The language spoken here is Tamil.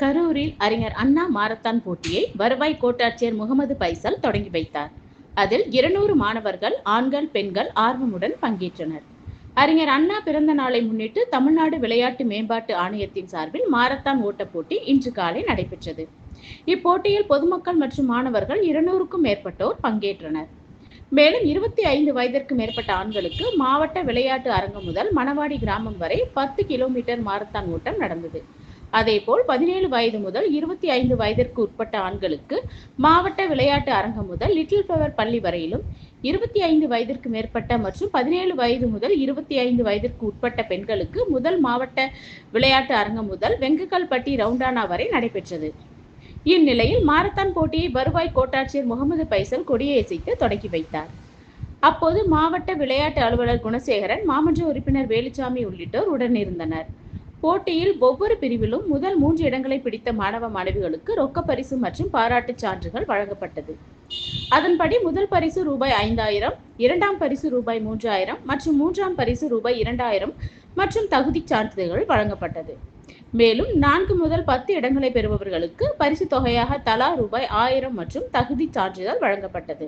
கரூரில் அறிஞர் அண்ணா மாரத்தான் போட்டியை வருவாய் கோட்டாட்சியர் முகமது பைசல் தொடங்கி வைத்தார். அதில் இருநூறு மாணவர்கள் ஆண்கள் பெண்கள் ஆர்வமுடன் பங்கேற்றனர். அறிஞர் அண்ணா பிறந்த நாளை முன்னிட்டு தமிழ்நாடு விளையாட்டு மேம்பாட்டு ஆணையத்தின் சார்பில் மாரத்தான் ஓட்டப் போட்டி இன்று காலை நடைபெற்றது. இப்போட்டியில் பொதுமக்கள் மற்றும் மாணவர்கள் இருநூறுக்கும் மேற்பட்டோர் பங்கேற்றனர். மேலும் இருபத்தி ஐந்து வயதிற்கு மேற்பட்ட ஆண்களுக்கு மாவட்ட விளையாட்டு அரங்கம் முதல் மணவாடி கிராமம் வரை பத்து கிலோமீட்டர் மாரத்தான் ஓட்டம் நடந்தது. அதேபோல் பதினேழு வயது முதல் இருபத்தி ஐந்து வயதிற்கு உட்பட்ட ஆண்களுக்கு மாவட்ட விளையாட்டு அரங்கம் முதல் லிட்டில் பவர் பள்ளி வரையிலும் இருபத்தி ஐந்து வயதிற்கு மேற்பட்ட மற்றும் பதினேழு வயது முதல் இருபத்தி ஐந்து வயதிற்கு உட்பட்ட பெண்களுக்கு முதல் மாவட்ட விளையாட்டு அரங்கம் முதல் வெங்குகல்பட்டி ரவுண்டானா வரை நடைபெற்றது. இந்நிலையில் மாரத்தான் போட்டியை வருவாய் கோட்டாட்சியர் முகமது பைசல் கொடியசைத்து தொடங்கி வைத்தார். அப்போது மாவட்ட விளையாட்டு அலுவலர் குணசேகரன் மாமன்ற உறுப்பினர் வேலுச்சாமி உள்ளிட்டோர் உடனிருந்தனர். போட்டியில் ஒவ்வொரு பிரிவிலும் முதல் மூன்று இடங்களை பிடித்த மாணவ மாணவிகளுக்கு ரொக்க பரிசு மற்றும் பாராட்டுச் சான்றுகள் வழங்கப்பட்டது. அதன்படி முதல் பரிசு ரூபாய் ஐந்தாயிரம் இரண்டாம் பரிசு ரூபாய் மூன்றாயிரம் மற்றும் மூன்றாம் பரிசு ரூபாய் இரண்டாயிரம் மற்றும் தகுதிச் சான்றிதழ்கள் வழங்கப்பட்டது. மேலும் நான்கு முதல் பத்து இடங்களை பெறுபவர்களுக்கு பரிசு தொகையாக தலா ரூபாய் ஆயிரம் மற்றும் தகுதிச் சான்றிதழ் வழங்கப்பட்டது.